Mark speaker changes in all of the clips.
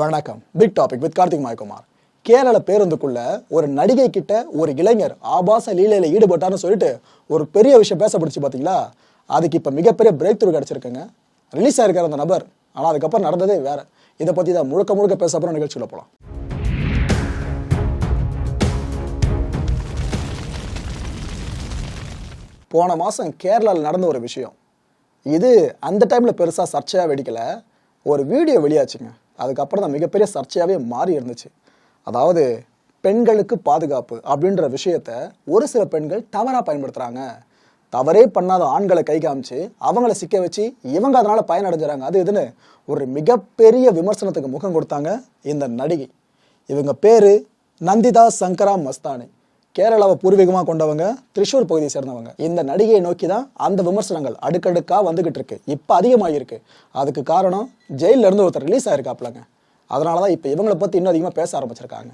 Speaker 1: வணக்கம். Big topic with Karthik Mayakumar. Kerala பேருந்துக்குள்ள ஒரு நடிகை கிட்ட ஒரு இளைஞர் ஆபாச லீலையில ஈடுபட்டார்னு சொல்லிட்டு ஒரு பெரிய விஷயம் பேசப்படுச்சு பாத்தீங்களா? அதுக்கு இப்ப மிகப்பெரிய பிரேக் த்ரூ கிடைச்சிருக்குங்க. ரிலீஸ் ஆயிருக்காரு அந்த நபர். ஆனா அதுக்கப்புறம் நடந்ததே வேற. இதை பத்தி தான் முழுக்க முழுக்க பேச அப்புறம் நிகழ்ச்சியில் போலாம். போன மாதம் கேரளாவில் நடந்த ஒரு விஷயம். இது அந்த டைமில் பெருசாக சர்ச்சையாக வெடிக்கல. ஒரு வீடியோ வெளியாச்சுங்க. அதுக்கப்புறம் தான் மிகப்பெரிய சர்ச்சையாகவே மாறி இருந்துச்சு. அதாவது பெண்களுக்கு பாதுகாப்பு அப்படின்ற விஷயத்த ஒரு சில பெண்கள் தவறாக பயன்படுத்துகிறாங்க தவறே பண்ணாத ஆண்களை கை காமிச்சு அவங்கள சிக்க வச்சு இவங்க அதனால் பயனடைஞ்சுறாங்க அது இதுன்னு ஒரு மிகப்பெரிய விமர்சனத்துக்கு முகம் கொடுத்தாங்க இந்த நடிகை. இவங்க பேர் நந்திதா சங்கரா மஸ்தானி. கேரளாவை பூர்வீகமாக கொண்டவங்க திரிஷூர் பகுதியை சேர்ந்தவங்க. இந்த நடிகையை நோக்கி தான் அந்த விமர்சனங்கள் அடுக்கடுக்காக வந்துகிட்டு இருக்கு இப்போ அதிகமாகிருக்கு அதுக்கு காரணம் ஜெயிலில் இருந்து ஒருத்தர் ரிலீஸ் ஆயிருக்காப்லங்க அதனால தான் இப்போ இவங்களை பற்றி இன்னும் அதிகமாக பேச ஆரம்பிச்சிருக்காங்க.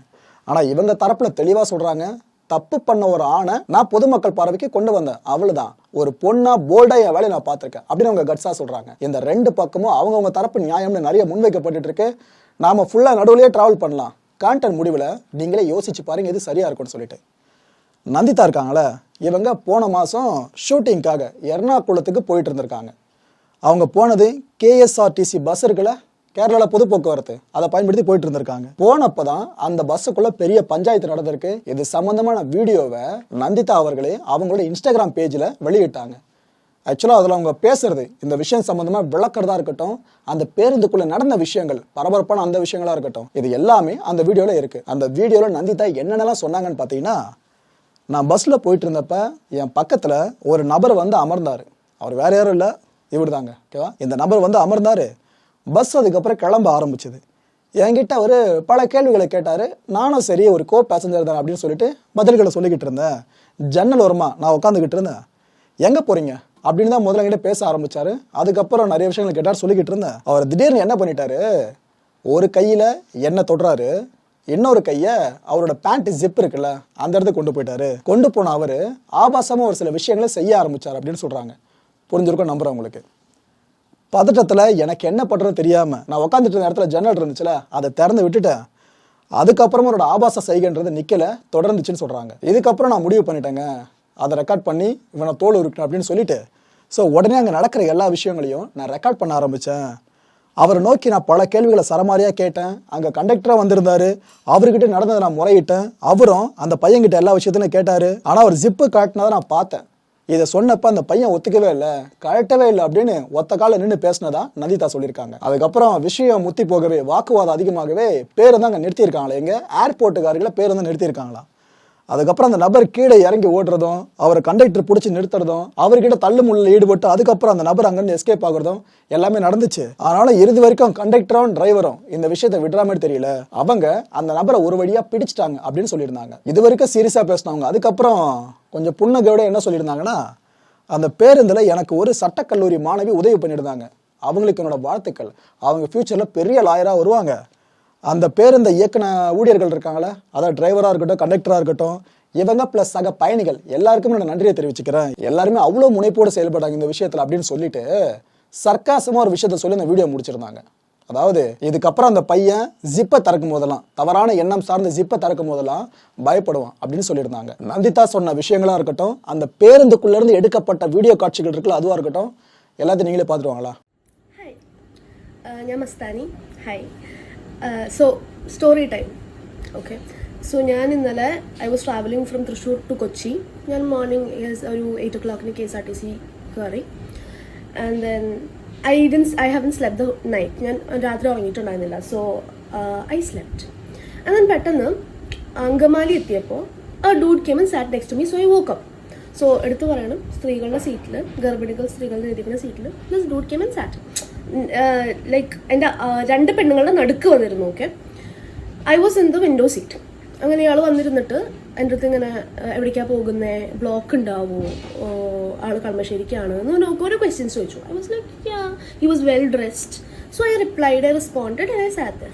Speaker 1: ஆனால் இவங்க தரப்பில் தெளிவாக சொல்கிறாங்க தப்பு பண்ண ஒரு ஆணை நான் பொதுமக்கள் பார்வைக்கு கொண்டு வந்தேன். அவ்வளோதான் ஒரு பொண்ணா போல்டா என் வேலையை நான் பார்த்துருக்கேன். அப்படின்னு அவங்க கட்ஸா சொல்றாங்க. இந்த ரெண்டு பக்கமும் அவங்கவுங்க தரப்பு நியாயம்னு நிறைய முன்வைக்கப்பட்டு இருக்கு நாம ஃபுல்லாக நடுவுலயே டிராவல் பண்ணலாம். கான்டென்ட் முடிவில் நீங்களே யோசிச்சு பாருங்க எது சரியா இருக்கும்னு சொல்லிட்டு. நந்திதா இருக்காங்களே இவங்க போன மாதம் ஷூட்டிங்காக எர்ணாகுளத்துக்கு போயிட்டு இருந்திருக்காங்க அவங்க போனது கேஎஸ்ஆர்டிசி பஸ் இருக்குல்ல கேரளாவில் பொது போக்குவரத்து அதை பயன்படுத்தி போயிட்டு இருந்திருக்காங்க போனப்போ தான் அந்த பஸ்ஸுக்குள்ள பெரிய பஞ்சாயத்து நடந்திருக்கு. இது சம்மந்தமான வீடியோவை நந்திதா அவர்களே அவங்களோட இன்ஸ்டாகிராம் பேஜில் வெளியிட்டாங்க. ஆக்சுவலாக அதில் அவங்க பேசுறது இந்த விஷயம் சம்மந்தமாக விளக்கிறதா இருக்கட்டும் அந்த பேருந்துக்குள்ளே நடந்த விஷயங்கள் பரபரப்பான அந்த விஷயங்களாக இருக்கட்டும் இது எல்லாமே அந்த வீடியோவில் இருக்குது அந்த வீடியோவில் நந்திதா என்னென்னலாம் சொன்னாங்கன்னு பார்த்தீங்கன்னா நான் பஸ்ஸில் போயிட்டு இருந்தப்ப என் பக்கத்தில் ஒரு நபர் வந்து அமர்ந்தார். அவர் வேற யாரும் இல்லை இவர் தாங்க ஓகேவா இந்த நபர் வந்து அமர்ந்தார். பஸ் அதுக்கப்புறம் கிளம்ப ஆரம்பிச்சது. என்கிட்ட அவர் பல கேள்விகளை கேட்டார். நானும் சரி ஒரு கோ பேசஞ்சர் தான் அப்படின்னு சொல்லிட்டு பதில்களை சொல்லிக்கிட்டு இருந்தேன். ஜன்னல் ஓரமாக நான் உட்காந்துக்கிட்டு இருந்தேன். எங்கே போகிறீங்க அப்படின்னு தான் முதல்ல என்கிட்ட பேச ஆரம்பித்தார் அதுக்கப்புறம் நிறைய விஷயங்களை கேட்டார் சொல்லிக்கிட்டு இருந்தேன். அவர் திடீர்னு என்ன பண்ணிட்டாரு? ஒரு கையில் என்ன தொடுறாரு. இன்னொரு கையை அவரோட பேண்ட் ஜிப் இருக்குல்ல அந்த இடத்துக்கு கொண்டு போயிட்டாரு. கொண்டு போன அவர் ஆபாசமாக ஒரு சில விஷயங்களை செய்ய ஆரம்பிச்சார் அப்படின்னு சொல்கிறாங்க புரிஞ்சிருக்கும் நம்புறேன் உங்களுக்கு. பதட்டத்தில் எனக்கு என்ன பண்ணுறதுன்னு தெரியாமல் நான் உட்காந்துட்டு இருந்த இடத்துல ஜன்னல் இருந்துச்சுல அதை திறந்து விட்டுட்டேன். அதுக்கப்புறமா அவரோட ஆபாச சைகைன்றது நிக்கல தொடர்ந்துச்சுன்னு சொல்கிறாங்க இதுக்கப்புறம் நான் முடிவு பண்ணிட்டேங்க. அதை ரெக்கார்ட் பண்ணி இவனை தோல் இருக்கணும் அப்படின்னு சொல்லிட்டு. ஸோ உடனே அங்கே நடக்கிற எல்லா விஷயங்களையும் நான் ரெக்கார்ட் பண்ண ஆரம்பித்தேன் அவரை நோக்கி நான் பல கேள்விகளை சரமாரியாக கேட்டேன். அங்கே கண்டக்டராக வந்திருந்தாரு. அவர்கிட்ட நடந்ததை நான் முறையிட்டேன். அவரும் அந்த பையன்கிட்ட எல்லா விஷயத்தையும் கேட்டார். ஆனால் அவர் ஜிப்பு காட்டினதை நான் பார்த்தேன். இதை சொன்னப்ப அந்த பையன் ஒத்துக்கவே இல்லை. கரெக்டவே இல்லை அப்படின்னு ஒத்த கால நின்று பேசினதா நந்திதா சொல்லியிருக்காங்க. அதுக்கப்புறம் விஷயம் முத்தி போகவே வாக்குவாதம் அதிகமாகவே பேருந்து அங்கே நிறுத்தியிருக்காங்களே. எங்க ஏர்போர்ட்டுக்காரர்களை பேருந்து நிறுத்தியிருக்காங்களா? அதுக்கப்புறம் அந்த நபர் கீழே இறங்கி ஓடுறதும் அவரை கண்டக்டர் பிடிச்சி நிறுத்துறதும் அவர்கிட்ட தள்ளு முள்ள ஈடுபட்டு அதுக்கப்புறம் அந்த நபர் அங்கேருந்து எஸ்கேப் ஆகுறதும் எல்லாமே நடந்துச்சு. அதனால இறுதி வரைக்கும் கண்டக்டரும் டிரைவரும் இந்த விஷயத்தை விடுற மாதிரி தெரியல. அவங்க அந்த நபரை ஒரு வழியா பிடிச்சிட்டாங்க அப்படின்னு சொல்லியிருந்தாங்க. இது வரைக்கும் சீரியஸா பேசினவங்க. அதுக்கப்புறம் கொஞ்சம் புன்னகையோட என்ன சொல்லியிருந்தாங்கன்னா அந்த பேருந்துல எனக்கு ஒரு சட்டக்கல்லூரி மாணவி உதவி பண்ணியிருந்தாங்க. அவங்களுக்கு என்னோட வாழ்த்துக்கள். அவங்க ஃபியூச்சர்ல பெரிய லாயரா வருவாங்க. அந்த பேருந்த இயக்குன ஊழியர்கள் இருக்காங்களா அதாவது டிரைவராக இருக்கட்டும் கண்டக்டராக இருக்கட்டும் இவங்க ப்ளஸ் சக பயணிகள் எல்லாருக்குமே நான் நன்றியை தெரிவிச்சுக்கிறேன். எல்லாருமே அவ்வளோ முனைப்போடு செயல்படுறாங்க இந்த விஷயத்தில் அப்படின்னு சொல்லிட்டு சர்க்காசமாக ஒரு விஷயத்த சொல்லி அந்த வீடியோ முடிச்சிருந்தாங்க. அதாவது இதுக்கப்புறம் அந்த பையன் ஜிப்பை திறக்கும் போதெல்லாம் தவறான எண்ணம் சார்ந்த ஜிப்பை திறக்கும் போதெல்லாம் பயப்படுவான் அப்படின்னு சொல்லியிருந்தாங்க. நந்திதா சொன்ன விஷயங்களாக இருக்கட்டும் அந்த பேருந்துக்குள்ளேருந்து எடுக்கப்பட்ட வீடியோ காட்சிகள் இருக்குல்ல அதுவாக இருக்கட்டும் எல்லாத்தையும் நீங்களே பார்த்துருவாங்களா
Speaker 2: hi நமஸ்தானி hi so story time okay so ഞാൻ ഇന്നലെ I was travelling from Thrissur to Kochi ഞാൻ മോർണിംഗ് ഒരു എയ്റ്റ് ഒ ക്ലോക്കിന് K S R T C കയറി and then I didn't I haven't slept the night ഞാൻ രാത്രി ഉറങ്ങിയിട്ടുണ്ടായിരുന്നില്ല. So I slept and then പെട്ടെന്ന് അങ്കമാലി എത്തിയപ്പോൾ ആ dude came and sat next me so I woke up so എടുത്തു പറയണം സ്ത്രീകളുടെ സീറ്റിൽ ഗർഭിണികൾ സ്ത്രീകളുടെ ഇരിക്കുന്ന സീറ്റിൽ plus dude came and sat like എന്റെ രണ്ട് പെണ്ണുങ്ങളുടെ നടുക്ക് വന്നിരുന്നു okay I was in the window seat അങ്ങനെ ഇയാൾ വന്നിരുന്നിട്ട് എന്റെ അടുത്ത് ഇങ്ങനെ എവിടേക്കാണ് പോകുന്നത് പോകുന്നേ? ബ്ലോക്ക് ഉണ്ടാവുമോ ആൾ കളമശ്ശേരിക്കാണ് എന്ന് പറഞ്ഞ് ഓരോ ക്വസ്റ്റ്യൻസ് ചോദിച്ചു. I was like he was well dressed so I replied I responded I sat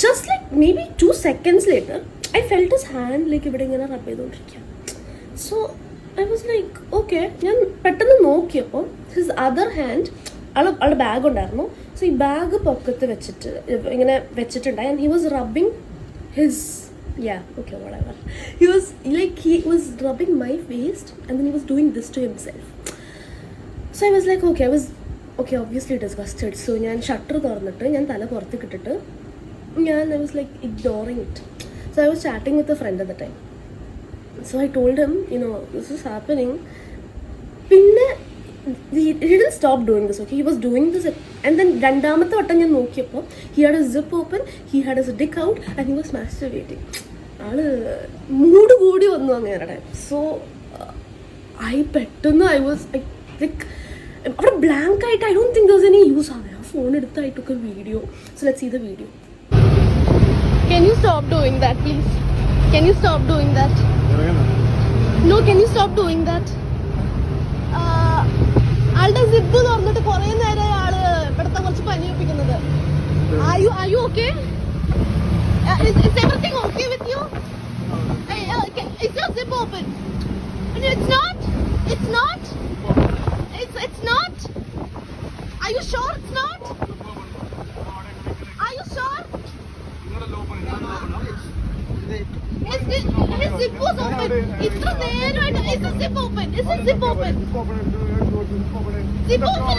Speaker 2: just like maybe two seconds later I felt his hand like ഇവിടെ ഇങ്ങനെ റബ് ചെയ്തുകൊണ്ടിരിക്കുക so I was like okay ഞാൻ പെട്ടെന്ന് നോക്കിയപ്പോൾ his other hand ആൾ ആളുടെ bag ഉണ്ടായിരുന്നു. So ഈ bag പൊക്കത്ത് വെച്ചിട്ട് ഇങ്ങനെ വെച്ചിട്ടുണ്ടായി. And he was rubbing his yeah okay whatever. He was like he was rubbing my waist and then he was doing this to himself. So I was like okay I was okay obviously disgusted so ഞാൻ shutter തുറന്നിട്ട് ഞാൻ തല പുറത്തേക്ക് ഇട്ടിട്ട് ഞാൻ I was like ignoring it so I was chatting with a friend at the time so I told him you know this is happening പിന്നെ stop doing this okay he was doing this and then രണ്ടാമത്തെ വട്ടം ഞാൻ നോക്കിയപ്പോൾ he had a zip open he had a dick out and he was masturbating all mood കൂടി വന്നു അങ്ങേരുടെ. So I പെട്ടെന്ന് I was I like അവിടെ blank ആയിട്ട് I don't think those any use ആണ് ആ ഫോൺ എടുത്ത് I took video so let see the video
Speaker 3: Can you stop doing that please? Can you stop doing that? No can you stop doing that ആളുടെ zip തുറന്നിട്ട് കുറേ നേരം ആൾ ഇവിടുത്തെ കുറച്ച് പനിയൊപ്പിക്കുന്നത് ആയു ആയു okay zip open zip open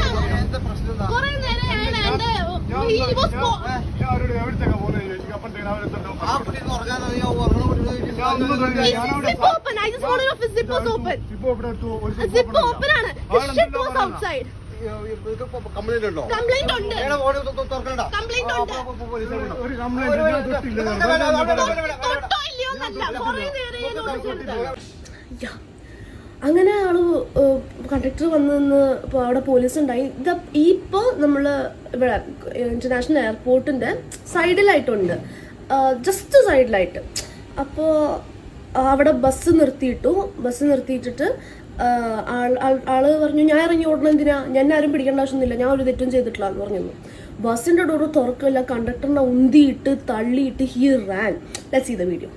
Speaker 3: കുറെ നേരം ഞാൻ എന്റെ he was zip open I just wanted of zip open zip open ആണ്. ഷിറ്റ് വാസ് ഔട്ട്സൈഡ്
Speaker 4: കംപ്ലൈന്റ് ഉണ്ടോ?
Speaker 3: കംപ്ലൈന്റ് ഉണ്ട്. കംപ്ലൈന്റ് ഉണ്ട്.
Speaker 4: ഒരു കംപ്ലൈന്റ്
Speaker 3: തൊട്ടോ ഇല്ലയോ എന്നല്ല കുറെ നേരം
Speaker 2: അങ്ങനെ ആൾ കണ്ടക്ടർ വന്നു നിന്ന് ഇപ്പോൾ അവിടെ പോലീസ് ഉണ്ടായി ഇത് ഇപ്പോൾ നമ്മൾ ഇവിടെ ഇന്റർനാഷണൽ എയർപോർട്ടിന്റെ സൈഡിലായിട്ടുണ്ട്. ജസ്റ്റ് സൈഡിലായിട്ട്. അപ്പോൾ അവിടെ ബസ് നിർത്തിയിട്ടു. ബസ് നിർത്തിയിട്ടിട്ട് ആൾ പറഞ്ഞു ഞാൻ ഇറങ്ങി ഓടണം എന്തിനാ? ഞാൻ ആരും പിടിക്കേണ്ട ആവശ്യമൊന്നുമില്ല. ഞാൻ ഒരു തെറ്റും ചെയ്തിട്ടില്ല എന്ന് പറഞ്ഞു ബസ്സിന്റെ ഡോറ് തുറക്കില്ല കണ്ടക്ടറിനെ ഉന്തിയിട്ട് തള്ളിയിട്ട് he ran let's see the video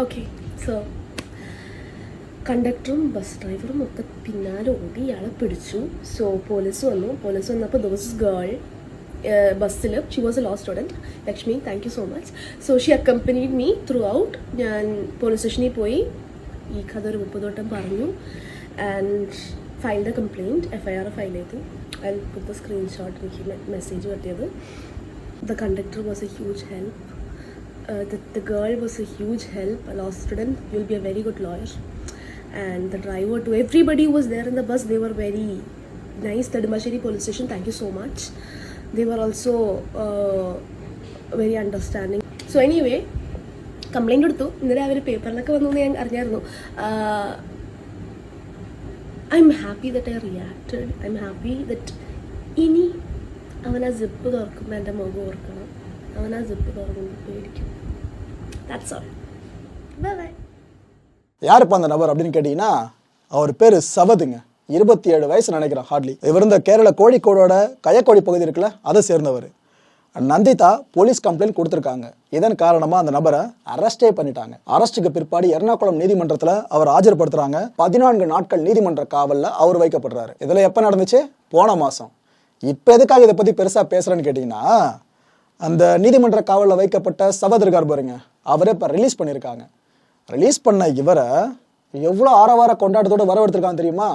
Speaker 2: okay so കണ്ടക്ടറും bus ഡ്രൈവറും ഒക്കെ പിന്നാലെ ഓടി ഇയാളെ പിടിച്ചു. സോ പോലീസ് വന്നു. പോലീസ് വന്നപ്പോൾ ദോസ് ഗേൾ ബസ്സിൽ she was a law student Lakshmi thank you so much so she accompanied me through ഞാൻ പോലീസ് സ്റ്റേഷനിൽ പോയി. ഈ കഥ ഒരു മുപ്പത് വട്ടം പറഞ്ഞു. And file the complaint F I R file ചെയ്തു. ആൻഡ് ദ സ്ക്രീൻഷോട്ട് എനിക്ക് മെസ്സേജ് പറ്റിയത് the conductor was a huge help uh, the, the girl was a huge help, a law student. You'll be a very good lawyer. And the driver, to everybody who was there in the bus, they were very nice. The police station, thank you so much. They were also uh, very understanding. So, anyway, complaint കൊടുത്തു ഇന്നലെ അവർ പേപ്പറിലൊക്കെ വന്നു ഞാൻ അറിഞ്ഞായിരുന്നു I am happy that I reacted I am happy that ഇനി അവൻ ആ zip തുറക്കുമ്പോൾ എന്റെ മുഖം ഓർക്കണം അവൻ ആ സിപ്പ് തുറക്കുമ്പോൾ പേടിക്കും ദാറ്റ്സ് ഓൾ ബൈ ബൈ
Speaker 1: யாருப்பா அந்த நபர் அப்படின்னு கேட்டிங்கன்னா அவர் பேர் சவதுங்க இருபத்தி ஏழு வயசு நினைக்கிறேன் ஹார்ட்லி இவர் இந்த கேரள கோழிக்கோடோட கயக்கோடி பகுதி இருக்குல்ல அதை சேர்ந்தவர் நந்திதா போலீஸ் கம்ப்ளைண்ட் கொடுத்துருக்காங்க இதன் காரணமா அந்த நபரை அரெஸ்டே பண்ணிட்டாங்க அரெஸ்ட்டுக்கு பிற்பாடு எர்ணாகுளம் நீதிமன்றத்துல அவர் ஆஜர்படுத்துறாங்க பதினான்கு நாட்கள் நீதிமன்ற காவல்ல அவர் வைக்கப்படுறாரு இதுல எப்ப நடந்துச்சு போன மாசம் இப்ப எதுக்காக இதை பத்தி பெருசா பேசுறேன்னு கேட்டீங்கன்னா அந்த நீதிமன்ற காவலில் வைக்கப்பட்ட சவத் பாருங்க அவரே இப்போ ரிலீஸ் பண்ணியிருக்காங்க ரிலீஸ் பண்ண இவரை எவ்வளோ ஆரவார கொண்டாட்டத்தோட வரவெடுத்திருக்காங்க தெரியுமா?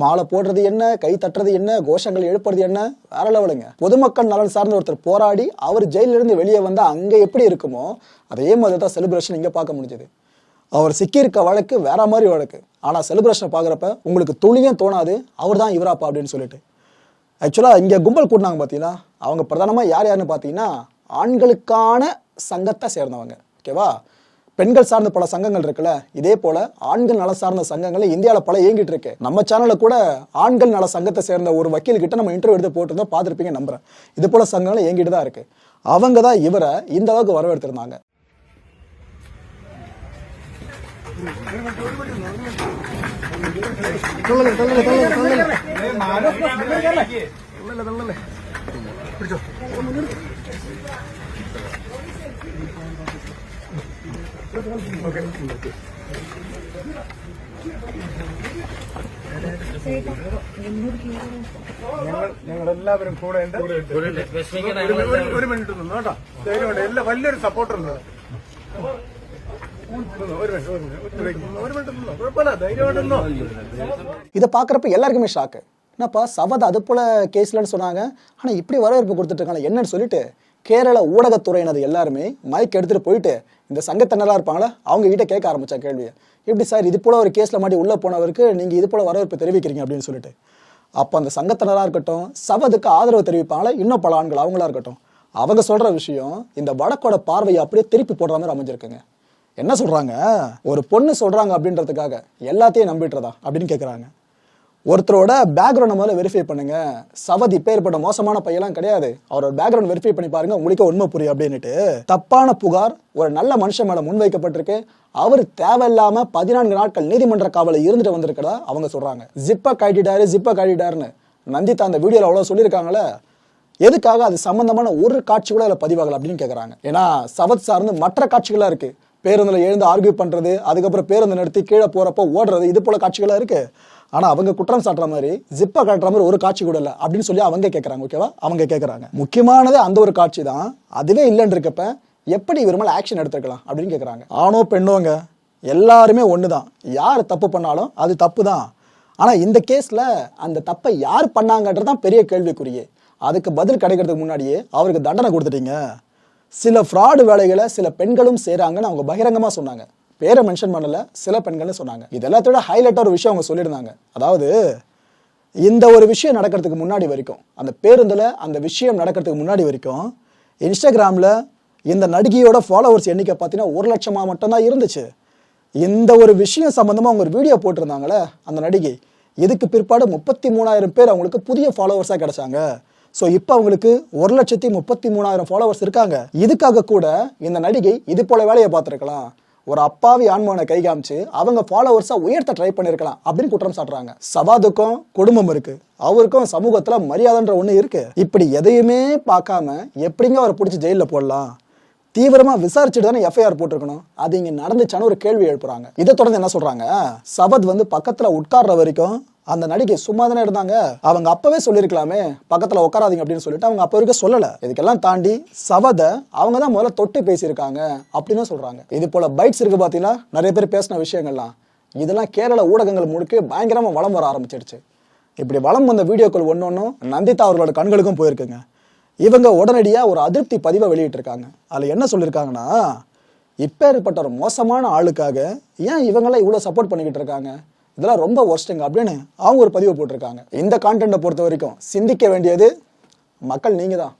Speaker 1: மாலை போடுறது என்ன கை தட்டுறது என்ன கோஷங்கள் எழுப்புறது என்ன வேற லெவலுங்க பொதுமக்கள் நலன் சார்ந்த ஒருத்தர் போராடி அவர் ஜெயிலிருந்து இருந்து வெளியே வந்தால் அங்கே எப்படி இருக்குமோ அதே மாதிரி தான் செலிப்ரேஷன் இங்கே பார்க்க முடிஞ்சது. அவர் சிக்கியிருக்க வழக்கு வேற மாதிரி வழக்கு. ஆனால் செலிப்ரேஷனை பார்க்குறப்ப உங்களுக்கு துளியும் தோணாது அவர் தான் இவராப்பா அப்படின்னு சொல்லிட்டு. ஆக்சுவலாக இங்கே கும்பல் கூட்டினாங்க பார்த்தீங்களா அவங்க பிரதானமாக யார் யாருன்னு பார்த்தீங்கன்னா ஆண்களுக்கான சங்கத்தை சேர்ந்தவங்க. ஓகேவா பெண்கள் சார்ந்த பல சங்கங்கள் இருக்குல்ல? இதே போல ஆண்கள் நல சார்ந்த சங்கங்கள் இந்தியாவில் பல இயங்கிட்டு இருக்கு. நம்ம சேனலில் கூட ஆண்கள் நல சங்கத்தை சேர்ந்த ஒரு வக்கீல் கிட்ட நம்ம இன்டர்வியூ எடுத்து போட்டிருந்தோம். பார்த்துருப்பீங்க நம்புறேன். இது போல சங்கங்கள் இயங்கிட்டு தான் இருக்கு. அவங்க தான் இவரை இந்த அளவுக்கு வரவேற்றிருந்தாங்க.
Speaker 5: തള്ളല്ലേ തള്ളല്ലേ പിടിച്ചോ ഞങ്ങളെല്ലാവരും കൂടെ ഒരു മിനിറ്റ് നിന്ന് കേട്ടോ. ധൈര്യമുണ്ട് എല്ലാ വലിയൊരു സപ്പോർട്ടുണ്ട്
Speaker 1: இதை பார்க்குறப்ப எல்லாருக்குமே ஷாக்கு என்னப்பா சவத் அது போல கேஸ்லன்னு சொன்னாங்க. ஆனால் இப்படி வரவேற்பு கொடுத்துட்ருக்காங்க என்னன்னு சொல்லிட்டு கேரள ஊடகத்துறையினது எல்லாருமே மைக் எடுத்துகிட்டு போயிட்டு இந்த சங்கத்தினராக இருப்பாங்களே? அவங்க கிட்ட கேட்க ஆரம்பித்தா கேள்வியை. எப்படி சார் இது போல ஒரு கேஸில் மாட்டி உள்ளே போனவருக்கு நீங்கள் இது போல வரவேற்பு தெரிவிக்கிறீங்க அப்படின்னு சொல்லிட்டு. அப்போ அந்த சங்கத்தினராக இருக்கட்டும் சவதுக்கு ஆதரவு தெரிவிப்பாங்களே? இன்னும் பல ஆண்கள் அவங்களா இருக்கட்டும். அவங்க சொல்கிற விஷயம் இந்த வடக்கோட பார்வையை அப்படியே திருப்பி போடுற மாதிரி அமைஞ்சிருக்குங்க. என்ன சொல்கிறாங்க ஒரு பொண்ணு சொல்கிறாங்க அப்படின்றதுக்காக எல்லாத்தையும் நம்பிட்டுறதா அப்படின்னு கேட்குறாங்க ஒருத்தரோட பேக்ரவுண்டை முதல்ல வெரிஃபை பண்ணுங்க. சவத் இப்போ மோசமான பையெல்லாம் கிடையாது. அவரோட பேக்ரவுண்ட் வெரிஃபை பண்ணி பாருங்க உங்களுக்கு உண்மை புரியும் அப்படின்னுட்டு தப்பான புகார் ஒரு நல்ல மனுஷன் மேல முன்வைக்கப்பட்டிருக்கு. அவர் தேவையில்லாம பதினான்கு நாட்கள் நீதிமன்ற காவலில் இருந்துட்டு வந்திருக்கிறதா அவங்க சொல்றாங்க. ஜிப்பை கட்டிட்டாரு ஜிப்பை கட்டிட்டாருன்னு நந்திதா அந்த வீடியோல அவ்வளோ சொல்லியிருக்காங்களே எதுக்காக அது சம்பந்தமான ஒரு காட்சி கூட அதில் பதிவாகல அப்படின்னு கேட்குறாங்க ஏன்னா சவத் சார்ந்து மற்ற காட்சிகளாக இருக்குது பேருந்தில் எழுந்து ஆர்கியூ பண்ணுறது அதுக்கப்புறம் பேருந்து நிறுத்தி கீழே போகிறப்போ ஓடுறது இது போல காட்சிகளாக இருக்குது ஆனால் அவங்க குற்றம் சாட்டுற மாதிரி ஜிப்பை காட்டுற மாதிரி ஒரு காட்சி கூட இல்லை அப்படின்னு சொல்லி அவங்க கேட்குறாங்க ஓகேவா அவங்க கேட்குறாங்க முக்கியமானது அந்த ஒரு காட்சி தான். அதுவே இல்லைன்னு இருக்கப்ப எப்படி இவர் மேலே ஆக்ஷன் எடுத்துக்கலாம் அப்படின்னு கேட்குறாங்க ஆணோ பெண்ணோங்க எல்லாருமே ஒன்று தான் யார் தப்பு பண்ணாலும் அது தப்பு தான் ஆனால் இந்த கேஸில் அந்த தப்பை யார் பண்ணாங்கன்றது தான் பெரிய கேள்விக்குரியே அதுக்கு பதில் கிடைக்கிறதுக்கு முன்னாடியே அவருக்கு தண்டனை கொடுத்துட்டீங்க. சில ஃப்ராடு வேலைகளை சில பெண்களும் செய்கிறாங்கன்னு அவங்க பகிரங்கமாக சொன்னாங்க. பேரை மென்ஷன் பண்ணல சில பெண்கள்னு சொன்னாங்க. இது எல்லாத்தோட ஹைலைட்டாக ஒரு விஷயம் அவங்க சொல்லியிருந்தாங்க. அதாவது இந்த ஒரு விஷயம் நடக்கிறதுக்கு முன்னாடி வரைக்கும் அந்த பேருந்தில் அந்த விஷயம் நடக்கிறதுக்கு முன்னாடி வரைக்கும் இன்ஸ்டாகிராமில் இந்த நடிகையோட ஃபாலோவர்ஸ் எண்ணிக்கை பார்த்தீங்கன்னா ஒரு லட்சமாக மட்டும்தான் இருந்துச்சு. இந்த ஒரு விஷயம் சம்மந்தமாக அவங்க ஒரு வீடியோ போட்டிருந்தாங்களே அந்த நடிகை. இதுக்கு பிற்பாடு முப்பத்தி மூணாயிரம் பேர் அவங்களுக்கு புதிய ஃபாலோவர்ஸாக கிடைச்சாங்க. ஸோ இப்போ அவங்களுக்கு ஒரு லட்சத்தி முப்பத்தி மூணாயிரம் ஃபாலோவர்ஸ் இருக்காங்க. இதுக்காக கூட இந்த நடிகை இது போல வேலையை பார்த்துருக்கலாம். ஒரு அப்பாவி ஆண்மகனை கை காமிச்சு அவங்க ஃபாலோவர்ஸை உயர்த்த ட்ரை பண்ணியிருக்கலாம் அப்படின்னு குற்றம் சாட்டுறாங்க. சவாதுக்கும் குடும்பம் இருக்கு. அவருக்கும் சமூகத்தில் மரியாதைன்ற ஒன்று இருக்கு. இப்படி எதையுமே பார்க்காம எப்படிங்க அவரை பிடிச்சி ஜெயிலில் போடலாம்? தீவிரமா விசாரிச்சுட்டு தானே எஃப்ஐஆர் போட்டிருக்கணும். அது இங்க நடந்துச்சான்னு ஒரு கேள்வி எழுப்புறாங்க. இதை தொடர்ந்து என்ன சொல்றாங்க? சபத் வந்து பக்கத்துல உட்கார்ற வரைக்கும் அந்த நடிகை சும்மா தானே இருந்தாங்க? அவங்க அப்பவே சொல்லியிருக்கலாமே பக்கத்துல உட்காராதீங்க அப்படின்னு சொல்லிட்டு அவங்க அப்ப வரைக்கும் சொல்லல. இதுக்கெல்லாம் தாண்டி சவத அவங்க தான் முதல்ல தொட்டு பேசியிருக்காங்க அப்படின்னு சொல்றாங்க. இது போல பைட்ஸ் இருக்கு பாத்தீங்கன்னா நிறைய பேர் பேசின விஷயங்கள்லாம். இதெல்லாம் கேரள ஊடகங்கள் முழுக்க பயங்கரமா வளம் வர ஆரம்பிச்சிடுச்சு இப்படி வளம் வந்த வீடியோக்கள் ஒன்று நந்திதா அவர்களோட கண்களுக்கும் போயிருக்குங்க. இவங்க உடனடியாக ஒரு அதிருப்தி பதிவை வெளியிட்டிருக்காங்க. அதில் என்ன சொல்லியிருக்காங்கன்னா இப்பேற்பட்ட ஒரு மோசமான ஆளுக்காக ஏன் இவங்கெல்லாம் இவ்வளோ சப்போர்ட் பண்ணிக்கிட்டு இருக்காங்க? இதெல்லாம் ரொம்ப ஒர்ஸ்ட்டுங்க அப்படின்னு அவங்க ஒரு பதிவு போட்டிருக்காங்க. இந்த கான்டென்ட்டை பொறுத்த வரைக்கும் சிந்திக்க வேண்டியது மக்கள் நீங்கள் தான்.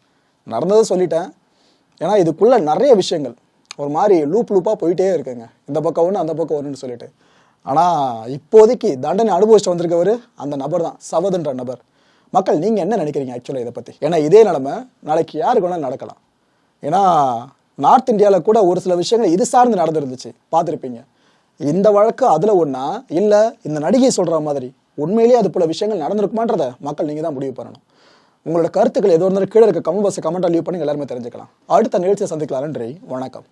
Speaker 1: நடந்ததை சொல்லிட்டேன். ஏன்னா இதுக்குள்ளே நிறைய விஷயங்கள். ஒரு மாதிரி லூப் லூப்பாக போயிட்டே இருக்குங்க. இந்த பக்கம் ஒன்று அந்த பக்கம் ஒன்றுன்னு சொல்லிட்டு. ஆனால் இப்போதைக்கு தண்டனை அனுபவிச்சுட்டு வந்திருக்கவர் அந்த நபர் தான் சவதுன்ற நபர். மக்கள் நீங்கள் என்ன நினைக்கிறீங்க ஆக்சுவலாக இதை பற்றி ஏன்னா இதே நிலமை நாளைக்கு யாருக்கு வேணாலும் நடக்கலாம். ஏன்னா நார்த் இந்தியாவில் கூட ஒரு சில விஷயங்கள் இது சார்ந்து நடந்துருந்துச்சு. பார்த்துருப்பீங்க. இந்த வழக்கு அதில் ஒன்றா இல்லை இந்த நடிகை சொல்கிற மாதிரி உண்மையிலேயே அது போல விஷயங்கள் நடந்திருக்குமான்றதை மக்கள் நீங்கள் தான் முடிவு பண்ணணும். உங்களோட கருத்துக்கள் எது இருந்தாலும் கீழே இருக்க கமெண்ட் பாக்ஸ் கமெண்ட் லீவ் பண்ணி எல்லாருமே தெரிஞ்சுக்கலாம். அடுத்த நிகழ்ச்சியை சந்திக்கலாம் நன்றி வணக்கம்.